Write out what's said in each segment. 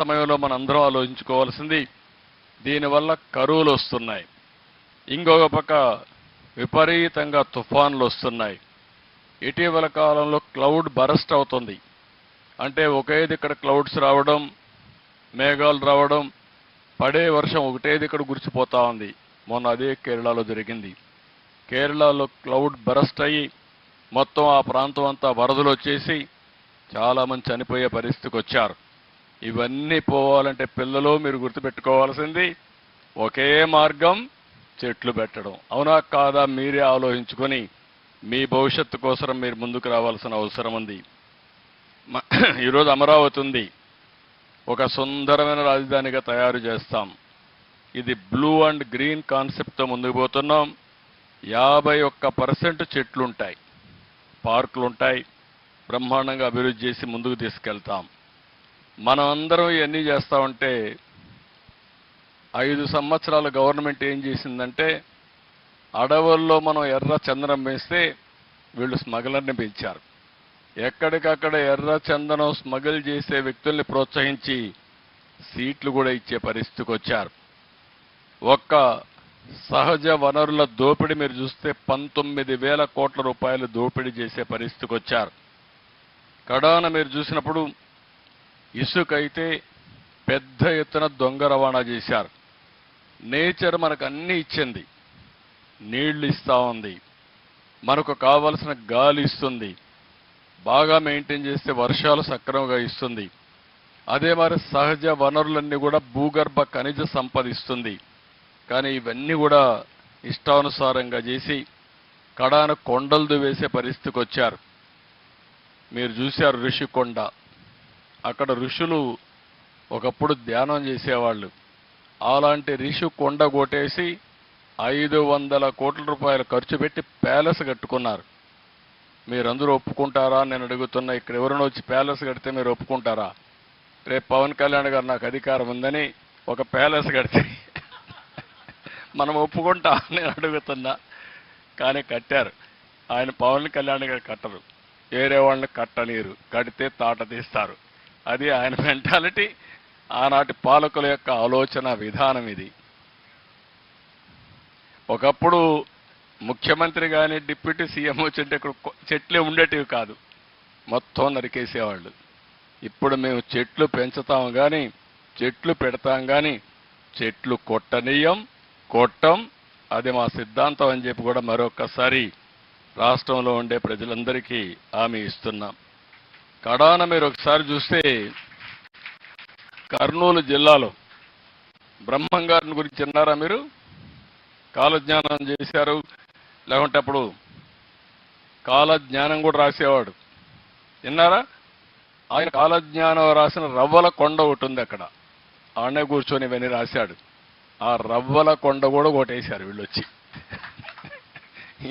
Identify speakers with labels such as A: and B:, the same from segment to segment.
A: సమయంలో మనందరం ఆలోచించుకోవాల్సింది దీనివల్ల కరువులు వస్తున్నాయి. ఇంకొక పక్క విపరీతంగా తుఫాన్లు వస్తున్నాయి ఇటీవల కాలంలో క్లౌడ్ బరస్ట్ అవుతుంది. అంటే ఒకే దిక్కడ క్లౌడ్స్ రావడం మేఘాలు రావడం పడే వర్షం ఒకటే దిక్కడ గురిసిపోతా ఉంది. మొన్న అదే కేరళలో జరిగింది. కేరళలో క్లౌడ్ బరస్ట్ అయ్యి మొత్తం ఆ ప్రాంతం అంతా వరదలు వచ్చేసి చాలామంది చనిపోయే పరిస్థితికి వచ్చారు. ఇవన్నీ పోవాలంటే పిల్లలు మీరు గుర్తుపెట్టుకోవాల్సింది ఒకే మార్గం చెట్లు పెట్టడం. అవునా కాదా మీరే ఆలోచించుకొని మీ భవిష్యత్తు కోసం మీరు ముందుకు రావాల్సిన అవసరం ఉంది. ఈరోజు అమరావతి ఉంది. ఒక సుందరమైన రాజధానిగా తయారు చేస్తాం. ఇది బ్లూ అండ్ గ్రీన్ కాన్సెప్ట్తో ముందుకు పోతున్నాం. యాభై ఒక్క పర్సెంట్ చెట్లుంటాయి. పార్కులు ఉంటాయి బ్రహ్మాండంగా అభివృద్ధి చేసి ముందుకు తీసుకెళ్తాం. మనం అందరం ఇవన్నీ చేస్తామంటే ఐదు సంవత్సరాలు గవర్నమెంట్ ఏం చేసిందంటే అడవుల్లో మనం ఎర్ర చందనం వేస్తే వీళ్ళు స్మగ్లర్ని పెంచారు. ఎక్కడికక్కడ ఎర్ర చందనం స్మగిల్ చేసే వ్యక్తుల్ని ప్రోత్సహించి సీట్లు కూడా ఇచ్చే పరిస్థితికి వచ్చారు. ఒక్క సహజ వనరుల దోపిడీ మీరు చూస్తే పంతొమ్మిది వేల కోట్ల రూపాయలు దోపిడీ చేసే పరిస్థితికి వచ్చారు. కడాన మీరు చూసినప్పుడు ఇసుక అయితే పెద్ద ఎత్తున దొంగ రవాణా చేశారు. నేచర్ మనకు అన్నీ ఇచ్చింది. నీళ్ళు ఇస్తూ ఉంది. మనకు కావలసిన గాలి ఇస్తుంది. బాగా మెయింటైన్ చేస్తే వర్షాలు సక్రమంగా ఇస్తుంది. అదే మరి సహజ వనరులన్నీ కూడా భూగర్భ ఖనిజ సంపద ఇస్తుంది కానీ ఇవన్నీ కూడా ఇష్టానుసారంగా చేసి కడాన కొండలు దువేసే పరిస్థితికి వచ్చారు మీరు చూశారు ఋషికొండ. అక్కడ ఋషులు ఒకప్పుడు ధ్యానం చేసేవాళ్ళు. అలాంటి ఋషి కొండ కొట్టేసి ఐదు వందల కోట్ల రూపాయలు ఖర్చు పెట్టి ప్యాలెస్ కట్టుకున్నారు. మీరందరూ ఒప్పుకుంటారా? నేను అడుగుతున్నా ఇక్కడ ఎవరైనా వచ్చి ప్యాలెస్ కడితే మీరు ఒప్పుకుంటారా? రేపు పవన్ కళ్యాణ్ గారు నాకు అధికారం ఉందని ఒక ప్యాలెస్ కడితే మనం ఒప్పుకుంటా నేను అడుగుతున్నా. కానీ కట్టారు. ఆయన పవన్ కళ్యాణ్ గారు కట్టరు. వేరే వాళ్ళని కట్టనీరు కడితే తాట తీస్తారు. అది ఆయన మెంటాలిటీ. ఆనాటి పాలకుల యొక్క ఆలోచన విధానం ఇది. ఒకప్పుడు ముఖ్యమంత్రి కానీ డిప్యూటీ సీఎం వచ్చింటే ఇక్కడ చెట్లే ఉండేటివి కాదు. మొత్తం నరికేసేవాళ్ళు. ఇప్పుడు మేము చెట్లు పెంచుతాం కానీ చెట్లు పెడతాం కానీ చెట్లు కొట్టనీయం కొట్టం. అది మా సిద్ధాంతం అని చెప్పి కూడా మరొకసారి రాష్ట్రంలో ఉండే ప్రజలందరికీ హామీ ఇస్తున్నాం. కడాన మీరు ఒకసారి చూస్తే కర్నూలు జిల్లాలో బ్రహ్మంగారిని గురించి విన్నారా మీరు? కాలజ్ఞానం చేశారు. లేకుంటే అప్పుడు కాలజ్ఞానం కూడా రాసేవాడు. విన్నారా? ఆయన కాలజ్ఞానం రాసిన రవ్వల కొండ ఒకటి ఉంది అక్కడ. ఆడనే కూర్చొని ఇవన్నీ రాశాడు. ఆ రవ్వల కొండ కూడా కొట్టేశారు వీళ్ళు వచ్చి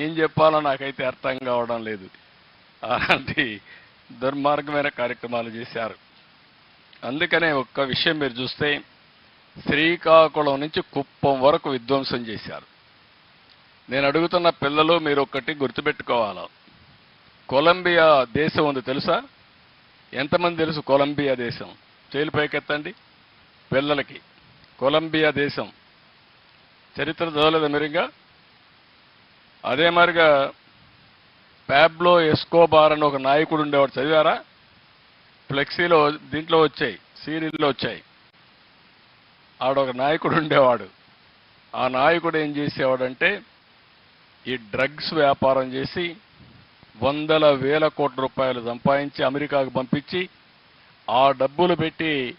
A: ఏం చెప్పాలో నాకైతే అర్థం కావడం లేదు. అలాంటి దుర్మార్గమైన కార్యక్రమాలు చేశారు. అందుకనే ఒక్క విషయం మీరు చూస్తే శ్రీకాకుళం నుంచి కుప్పం వరకు విధ్వంసం చేశారు. నేను అడుగుతున్న పిల్లలు మీరు ఒక్కటి గుర్తుపెట్టుకోవాలా? కొలంబియా దేశం ఉంది తెలుసా? ఎంతమంది తెలుసు కొలంబియా దేశం? చేలు పైకెత్తండి. పిల్లలకి. కొలంబియా దేశం. చరిత్ర చదవలేదా మీరు అదే మరిగా ప్యాబ్లో ఎస్కోబార్ అని ఒక నాయకుడు ఉండేవాడు చదివారా? ఫ్లెక్సీలో దీంట్లో వచ్చాయి సీరియల్లో వచ్చాయి. ఆడొక నాయకుడు ఉండేవాడు. ఆ నాయకుడు ఏం చేసేవాడంటే ఈ డ్రగ్స్ వ్యాపారం చేసి వందల వేల కోట్ల రూపాయలు సంపాదించి అమెరికాకు పంపించి ఆ డబ్బులు పెట్టి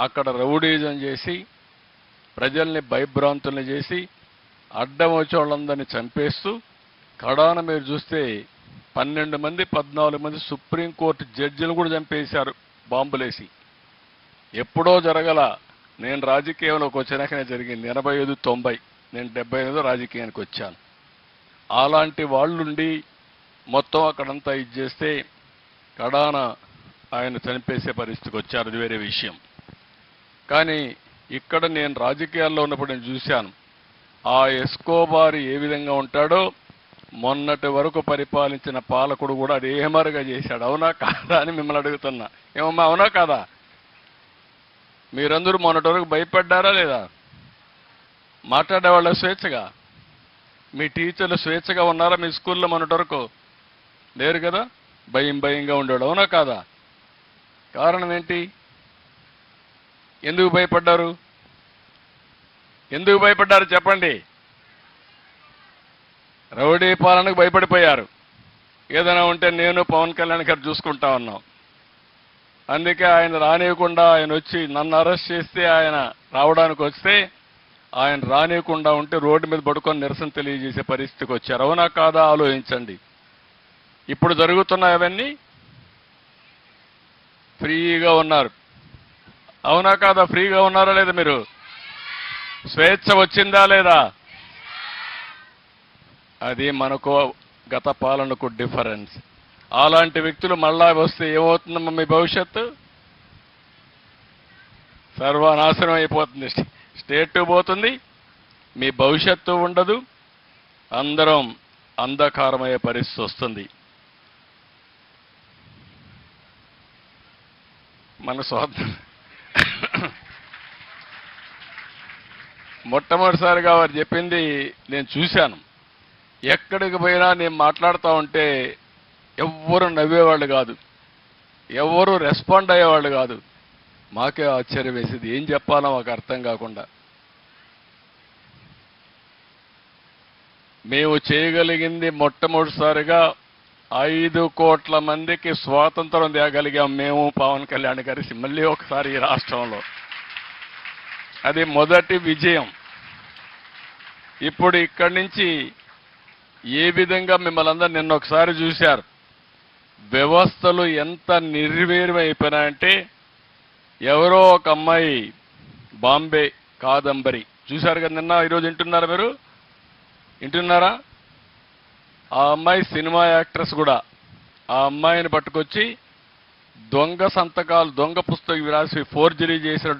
A: అక్కడ రౌడీజం చేసి ప్రజల్ని భయభ్రాంతుల్ని చేసి అడ్డం వచ్చే వాళ్ళందరినీ చంపేస్తూ కడాన మీరు చూస్తే పన్నెండు మంది పద్నాలుగు మంది సుప్రీంకోర్టు జడ్జిలు కూడా చంపేశారు బాంబులేసి. ఎప్పుడో జరగల నేను రాజకీయంలోకి వచ్చినాకనే జరిగింది. ఎనభై ఐదు తొంభై. నేను డెబ్బై ఎనిమిదో రాజకీయానికి వచ్చాను. అలాంటి వాళ్ళుండి మొత్తం అక్కడంతా ఇది చేస్తే కడాన ఆయన చనిపేసే పరిస్థితికి వచ్చారు. అది వేరే విషయం. కానీ ఇక్కడ నేను రాజకీయాల్లో ఉన్నప్పుడు నేను చూశాను. ఆ ఎస్కోబారి ఏ విధంగా ఉంటాడో మొన్నటి వరకు పరిపాలించిన పాలకుడు కూడా అది ఏమరుగా చేశాడు. అవునా కాదా అని మిమ్మల్ని అడుగుతున్నా. ఏమమ్మా అవునా కాదా? మీరందరూ మొన్నటి వరకు భయపడ్డారా లేదా? మాట్లాడేవాళ్ళ స్వేచ్ఛగా? మీ టీచర్లు స్వేచ్ఛగా ఉన్నారా మీ స్కూల్లో మొన్నటి వరకు? లేరు కదా? భయం భయంగా ఉండేవాడు. అవునా కాదా? కారణం ఏంటి? ఎందుకు భయపడ్డారు? ఎందుకు భయపడ్డారు చెప్పండి. రౌడీ పాలనకు భయపడిపోయారు. ఏదైనా ఉంటే నేను పవన్ కళ్యాణ్ గారు చూసుకుంటా ఉన్నాం. అందుకే ఆయన రానియకుండా ఆయన వచ్చి నన్ను అరెస్ట్ చేస్తే ఆయన రావడానికి వస్తే ఆయన రానియకుండా ఉంటే రోడ్డు మీద పడుకొని నిరసన తెలియజేసే పరిస్థితికి వచ్చారు. అవునా కాదా ఆలోచించండి. ఇప్పుడు జరుగుతున్న అవన్నీ. ఫ్రీగా ఉన్నారు. అవునా కాదా ఫ్రీగా ఉన్నారా లేదా మీరు? స్వేచ్ఛ వచ్చిందా లేదా? అది మనకు గత పాలనకు డిఫరెన్స్. అలాంటి వ్యక్తులు మళ్ళా వస్తే ఏమవుతుందమ్మా మీ భవిష్యత్తు? సర్వనాశనం అయిపోతుంది. స్టేట్ పోతుంది మీ భవిష్యత్తు ఉండదు అందరం అంధకారమయ్యే పరిస్థితి వస్తుంది. మన స్వార్థం. మొట్టమొదటిసారిగా వారు చెప్పింది నేను చూశాను. ఎక్కడికి పోయినా నేను మాట్లాడుతూ ఉంటే ఎవ్వరు నవ్వేవాళ్ళు కాదు. ఎవ్వరు రెస్పాండ్ అయ్యేవాళ్ళు కాదు. మాకే ఆశ్చర్యం వేసేది. ఏం చెప్పాలో మాకు అర్థం కాకుండా. మేము చేయగలిగింది మొట్టమొదటిసారిగా ఐదు కోట్ల మందికి స్వాతంత్రం తేగలిగాం మేము పవన్ కళ్యాణ్ కలిసి మళ్ళీ ఒకసారి ఈ రాష్ట్రంలో. అది మొదటి విజయం. ఇప్పుడు ఇక్కడి నుంచి ఏ విధంగా మిమ్మల్ని అందరూ నిన్న ఒకసారి చూశారు? వ్యవస్థలు ఎంత నిర్వీర్యం అయిపోయినాయంటే ఎవరో ఒక అమ్మాయి బాంబే కాదంబరి. చూశారు కదా నిన్న ఈరోజు వింటున్నారా మీరు? వింటున్నారా? ఆ అమ్మాయి సినిమా యాక్ట్రెస్ కూడా. ఆ అమ్మాయిని పట్టుకొచ్చి దొంగ సంతకాలు దొంగ పుస్తకం రాసి ఫోర్జరీ చేసినటువంటి